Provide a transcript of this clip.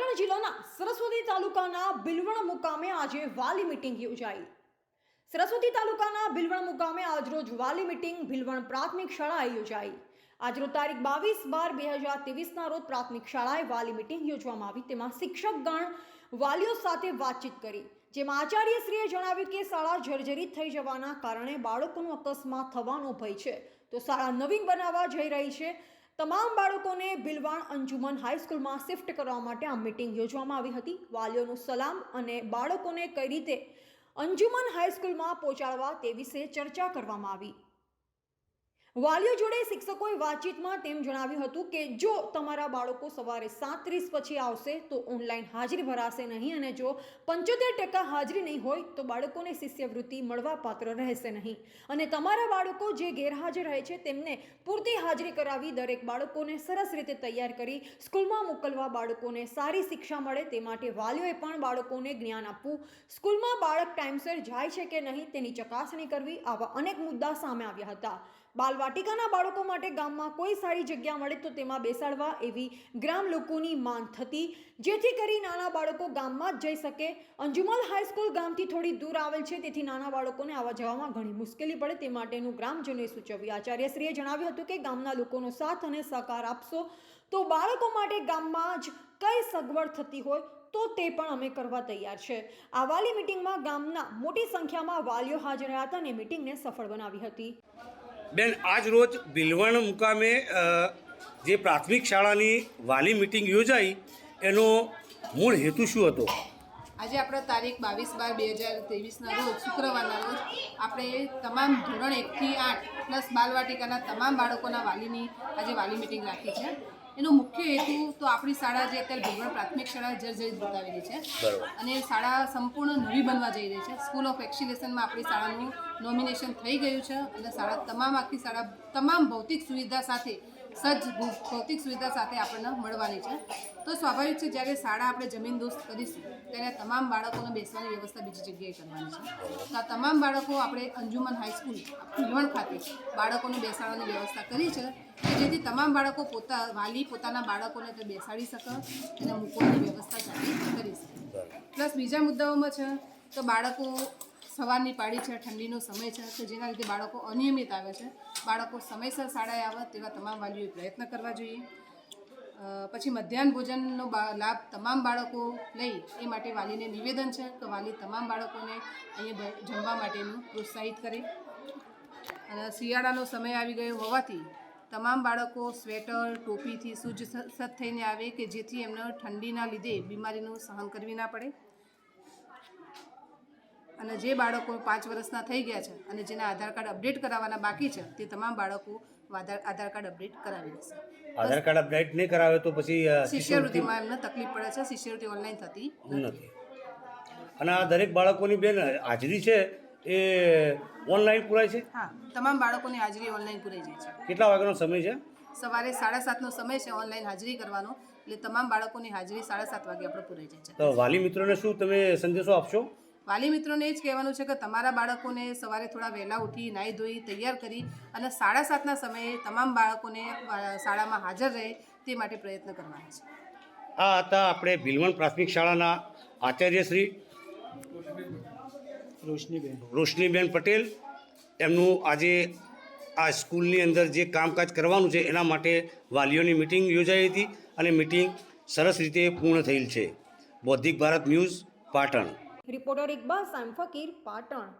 પાટણ જિલ્લાના સરસ્વતી તાલુકાના બિલવણ મુકામે આજે વાલી મીટિંગ યોજાઈ. સરસ્વતી તાલુકાના ભીલવણ મુકામે આજરોજ વાલી મીટિંગ ભીલવણ પ્રાથમિક શાળાએ યોજાઈ. આજરોજ તારીખ બાવીસ બાર બે હજાર ત્રેવીસના રોજ પ્રાથમિક શાળાએ વાલી મીટિંગ યોજવામાં આવી. તેમાં શિક્ષકગણ વાલીઓ સાથે વાતચીત કરી. જેમાં આચાર્યશ્રીએ જણાવ્યું કે શાળા જર્જરિત થઈ જવાના કારણે બાળકોનું અકસ્માત થવાનો ભય છે. તો શાળા નવીન બનાવવા જઈ રહી છે. તમામ બાળકોને ભીલવાણ અંજુમન હાઈસ્કૂલમાં શિફ્ટ કરવા માટે આ મીટિંગ યોજવામાં આવી હતી. વાલીઓનું સલામ અને બાળકોને કઈ રીતે અંજુમન હાઈસ્કૂલમાં પહોંચાડવા તે વિશે ચર્ચા કરવામાં આવી. વાલીઓ જોડે શિક્ષકોએ વાતચીતમાં તેમ જણાવ્યું હતું કે જો તમારા બાળકો સવારે સાત ત્રીસ પછી આવશે તો ઓનલાઈન હાજરી ભરાશે નહીં અને જો પંચોતેર ટકા હાજરી નહીં હોય તો બાળકોને શિષ્યવૃત્તિ મળવા પાત્ર રહેશે નહીં. અને તમારા બાળકો જે ગેરહાજર રહે છે તેમને પૂરતી હાજરી કરાવી દરેક બાળકોને સરસ રીતે તૈયાર કરી સ્કૂલમાં મોકલવા બાળકોને સારી શિક્ષા મળે તે માટે વાલીઓએ પણ બાળકોને જ્ઞાન આપવું. સ્કૂલમાં બાળક ટાઈમસર જાય છે કે નહીં તેની ચકાસણી કરવી આવા અનેક મુદ્દા સામે આવ્યા હતા. બાલવાટિકાના બાળકો માટે ગામમાં કોઈ સારી જગ્યા મળે તો તેમાં બેસાડવા એવી ગ્રામ લોકોની માંગ થતી. જેથી કરી નાના બાળકો ગામમાં જ જઈ શકે. અંજુમલ હાઈસ્કૂલ ગામથી થોડી દૂર આવેલ છે, તેથી નાના બાળકોને આવવા જવામાં ઘણી મુશ્કેલી પડે તે માટેનું ગ્રામજનોએ સૂચવ્યું. આચાર્યશ્રીએ જણાવ્યું હતું કે ગામના લોકોનો સાથ અને સહકાર આપશો તો બાળકો માટે ગામમાં જ કઈ સગવડ થતી હોય તો તે પણ અમે કરવા તૈયાર છે. આ વાલી મિટિંગમાં ગામના મોટી સંખ્યામાં વાલીઓ હાજર હતા અને મિટિંગને સફળ બનાવી હતી. બેન, આજ રોજ ભીલવણ મુકામે જે પ્રાથમિક શાળાની વાલી મિટિંગ યોજાઈ, એનો મૂળ હેતુ શું હતો? આજે આપણે તારીખ બાવીસ બાર બે હજાર ત્રેવીસના રોજ, શુક્રવારના રોજ, આપણે તમામ ધોરણ એકથી આઠ, પ્લસ બાલવાટિકાના તમામ બાળકોના વાલીની આજે વાલી મિટિંગ રાખી છે. એનો મુખ્ય હેતુ તો આપણી શાળા જે અત્યારે ભગવાન પ્રાથમિક શાળા જર્જરિત બતાવી રહી છે. અને શાળા સંપૂર્ણ નવી બનવા જઈ રહી છે. સ્કૂલ ઓફ એક્સિલેશનમાં આપણી શાળાનું નોમિનેશન થઈ ગયું છે અને શાળા તમામ આખી શાળા તમામ ભૌતિક સુવિધા સાથે સજ્જ ભૌતિક સુવિધા સાથે આપણને મળવાની છે. તો સ્વાભાવિક છે જ્યારે શાળા આપણે જમીન દોસ્ત કરીશું ત્યારે તમામ બાળકોને બેસવાની વ્યવસ્થા બીજી જગ્યાએ કરવાની છે. તો આ તમામ બાળકો આપણે અંજુમન હાઈસ્કૂલ ભીલવણ ખાતે બાળકોને બેસાડવાની વ્યવસ્થા કરી છે. કે જેથી તમામ બાળકો પોતા વાલી પોતાના બાળકોને તે બેસાડી શકે અને મૂકવાની વ્યવસ્થા સારી કરી શકે. પ્લસ બીજા મુદ્દાઓમાં છે તો બાળકો સવારની પાડી છે ઠંડીનો સમય છે કે જેના લીધે બાળકો અનિયમિત આવે છે. બાળકો સમયસર શાળાએ આવે તેવા તમામ વાલીઓએ પ્રયત્ન કરવા જોઈએ. પછી મધ્યાહન ભોજનનો બા- લાભ તમામ બાળકો લઈ એ માટે વાલીને નિવેદન છે કે વાલી તમામ બાળકોને અહીંયા જમવા માટેનું પ્રોત્સાહિત કરે. અને શિયાળાનો સમય આવી ગયો હોવાથી તમામ બાળકો સ્વેટર ટોપીથી સજ્જ થઈને આવે કે જેથી એમને ઠંડીના લીધે બીમારીનું સહન કરવી ના પડે. અને જે બાળકો પાંચ વર્ષના થઈ ગયા છે અને જેના આધાર કાર્ડ અપડેટ કરાવવાના બાકી છે તે તમામ બાળકો આધાર કાર્ડ અપડેટ કરાવી દેશે આધાર કાર્ડ અપડેટ નહીં કરાવે તો પછી શિષ્યવૃત્તિમાં એમને તકલીફ પડે છે શિષ્યવૃત્તિ ઓનલાઈન થતી નથી. અને આ દરેક બાળકોની બેન હાજરી છે એ ઓનલાઈન પુરાય છે? હા તમામ બાળકોની હાજરી ઓનલાઈન પૂરાઈ જાય છે. કેટલા વાગ્યાનો સમય છે? સવારે સાડા સાતનો સમય છે ઓનલાઈન હાજરી કરવાનો એટલે તમામ બાળકોની હાજરી સાડા સાત વાગે આપણે પૂરાઈ જાય છે. તો વાલી મિત્રોને શું તમે સંદેશો આપશો? વાલી મિત્રોને એ જ કહેવાનું છે કે તમારા બાળકોને સવારે થોડા વહેલા ઉઠી નાહી ધોઈ તૈયાર કરી અને સાડા સાતના સમયે તમામ બાળકોને શાળામાં હાજર રહે તે માટે પ્રયત્ન કરવાના છે. આ હતા આપણે ભીલવણ પ્રાથમિક શાળાના આચાર્ય રોશનીબેન. પટેલ એમનું આજે આ સ્કૂલની અંદર જે કામકાજ કરવાનું છે એના માટે વાલીઓની મિટિંગ યોજાઈ હતી અને મિટિંગ સરસ રીતે પૂર્ણ થયેલ છે. બૌદ્ધિક ભારત ન્યૂઝ પાટણ. રિપોર્ટર ઇકબાલ સામ ફકીર પાટણ.